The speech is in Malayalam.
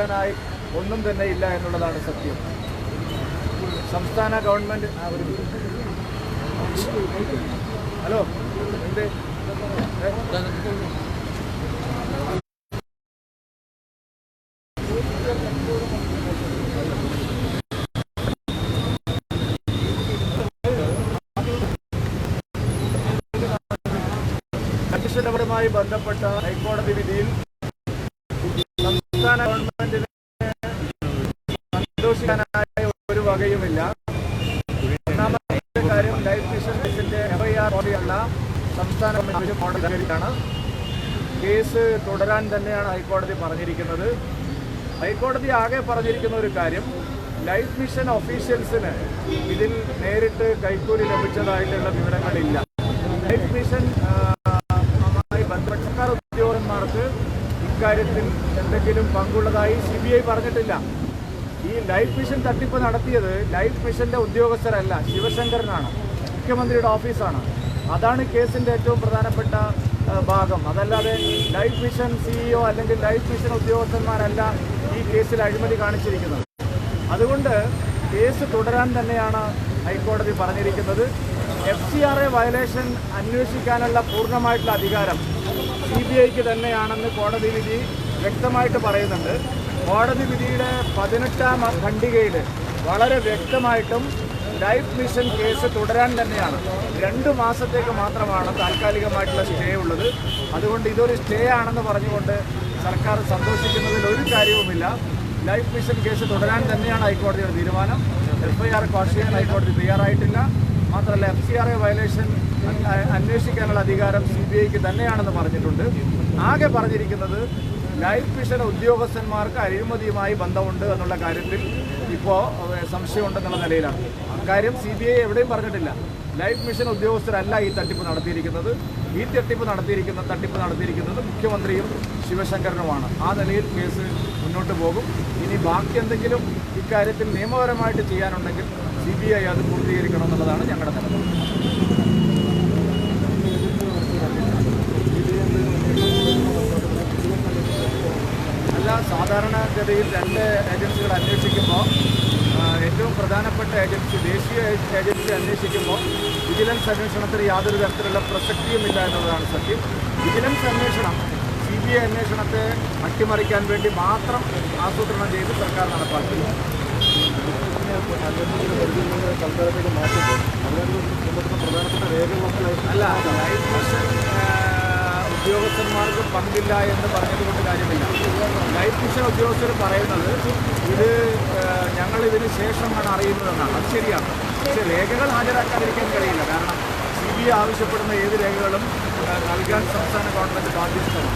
അന്വേഷിക്കാനായി ഒന്നും തന്നെ ഇല്ല എന്നുള്ളതാണ് സത്യം സംസ്ഥാന മിനിറ്റ്. ഹലോ എന്ത് ഏ? ബന്ധപ്പെട്ട ഹൈക്കോടതി വിധിയിൽ വകയുമില്ല. കാര്യം ലൈഫ് മിഷന്റെ എഫ്ഐആർ കോടതിയുള്ള സംസ്ഥാന കോടതിയാണ് കേസ് തുടരാൻ തന്നെയാണ് ഹൈക്കോടതി പറഞ്ഞിരിക്കുന്നത്. ഹൈക്കോടതി ആകെ പറഞ്ഞിരിക്കുന്ന ഒരു കാര്യം ലൈഫ് മിഷൻ ഓഫീഷ്യൽസിന് ഇതിൽ നേരിട്ട് കൈക്കൂലി ലഭിച്ചതായിട്ടുള്ള വിവരങ്ങളില്ല. ലൈഫ് മിഷൻ ബന്ധപ്പെട്ട സർക്കാർ ഉദ്യോഗസ്ഥന്മാർക്ക് ഇക്കാര്യത്തിൽ എന്തെങ്കിലും പങ്കുള്ളതായി സി പറഞ്ഞിട്ടില്ല. ഈ ലൈഫ് മിഷൻ തട്ടിപ്പ് നടത്തിയത് ലൈഫ് മിഷന്റെ ഉദ്യോഗസ്ഥരല്ല ശിവശങ്കരനാണ്. മുഖ്യമന്ത്രിയുടെ ഓഫീസാണ്. അതാണ് കേസിന്റെ ഏറ്റവും പ്രധാനപ്പെട്ട ഭാഗം. അതല്ലാതെ ലൈഫ് മിഷൻ സിഇഒ അല്ലെങ്കിൽ ലൈഫ് മിഷൻ ഉദ്യോഗസ്ഥന്മാരല്ല ഈ കേസിൽ അഴിമതി കാണിച്ചിരിക്കുന്നത്. അതുകൊണ്ട് കേസ് തുടരാൻ തന്നെയാണ് ഹൈക്കോടതി പറഞ്ഞിരിക്കുന്നത്. F C R A violation അന്വേഷിക്കാനുള്ള പൂർണമായിട്ടുള്ള അധികാരം സി ബി ഐക്ക് തന്നെയാണെന്ന് കോടതി വിധി വ്യക്തമായിട്ട് പറയുന്നുണ്ട്. കോടതി വിധിയുടെ പതിനെട്ടാം ഖണ്ഡികയിൽ വളരെ വ്യക്തമായിട്ടും ലൈഫ് മിഷൻ കേസ് തുടരാൻ തന്നെയാണ്. രണ്ട് മാസത്തേക്ക് മാത്രമാണ് താൽക്കാലികമായിട്ടുള്ള സ്റ്റേ ഉള്ളത്. അതുകൊണ്ട് ഇതൊരു സ്റ്റേ ആണെന്ന് പറഞ്ഞുകൊണ്ട് സർക്കാർ സന്തോഷിക്കുന്നതിൽ ഒരു കാര്യവുമില്ല. ലൈഫ് മിഷൻ കേസ് തുടരാൻ തന്നെയാണ് ഹൈക്കോടതിയുടെ തീരുമാനം. എഫ് ഐ ആർ ചെയ്യാൻ ഹൈക്കോടതി തയ്യാറായിട്ടില്ല. മാത്രമല്ല F C R A violation അന്വേഷിക്കാനുള്ള അധികാരം സി ബി ഐക്ക് തന്നെയാണെന്ന് പറഞ്ഞിട്ടുണ്ട്. ആകെ പറഞ്ഞിരിക്കുന്നത് ലൈഫ് മിഷൻ ഉദ്യോഗസ്ഥന്മാർക്ക് അഴിമതിയുമായി ബന്ധമുണ്ട് എന്നുള്ള കാര്യത്തിൽ ഇപ്പോൾ സംശയമുണ്ടെന്നുള്ള നിലയിലാണ്. അക്കാര്യം സി ബി ഐ എവിടെയും പറഞ്ഞിട്ടില്ല. ലൈഫ് മിഷൻ ഉദ്യോഗസ്ഥരല്ല ഈ തട്ടിപ്പ് നടത്തിയിരിക്കുന്നത്. ഈ തട്ടിപ്പ് നടത്തിയിരിക്കുന്ന തട്ടിപ്പ് നടത്തിയിരിക്കുന്നത് മുഖ്യമന്ത്രിയും ശിവശങ്കരനുമാണ് ആ നിലയിൽ കേസ് മുന്നോട്ട് പോകും. ഇനി ബാക്കി എന്തെങ്കിലും ഇക്കാര്യത്തിൽ നിയമപരമായിട്ട് ചെയ്യാനുണ്ടെങ്കിൽ സി ബി ഐ അത് പൂർത്തീകരിക്കണം എന്നുള്ളതാണ് ഞങ്ങളുടെ നിലപാട് അല്ല സാധാരണഗതിയിൽ രണ്ട് ഏജൻസികൾ അന്വേഷിക്കുമ്പോൾ ഏറ്റവും പ്രധാനപ്പെട്ട ഏജൻസി ദേശീയ ഏജൻസി അന്വേഷിക്കുമ്പോൾ വിജിലൻസ് അന്വേഷണത്തിന് യാതൊരു തരത്തിലുള്ള പ്രസക്തിയുമില്ല എന്നുള്ളതാണ് സത്യം. വിജിലൻസ് അന്വേഷണം സി ബി ഐ അന്വേഷണത്തെ അട്ടിമറിക്കാൻ വേണ്ടി മാത്രം ആസൂത്രണം ചെയ്ത് സർക്കാർ നടപ്പാക്കി അല്ല അതായത് ആ, ഉദ്യോഗസ്ഥന്മാർക്ക് പങ്കില്ല എന്ന് പറഞ്ഞതുകൊണ്ട് കാര്യമില്ല. ലൈഫ് മിഷൻ ഉദ്യോഗസ്ഥർ പറയുന്നത് ഇത് ഞങ്ങൾ ഇതിന് ശേഷമാണ് അറിയുന്നതെന്നാണ്. അത് ശരിയാണ്. പക്ഷേ രേഖകൾ ഹാജരാക്കാതിരിക്കാൻ കഴിയില്ല. കാരണം സി ബി ഐ ആവശ്യപ്പെടുന്ന ഏത് രേഖകളും നൽകാൻ സംസ്ഥാന ഗവൺമെന്റ് ബാധ്യസ്ഥമാണ്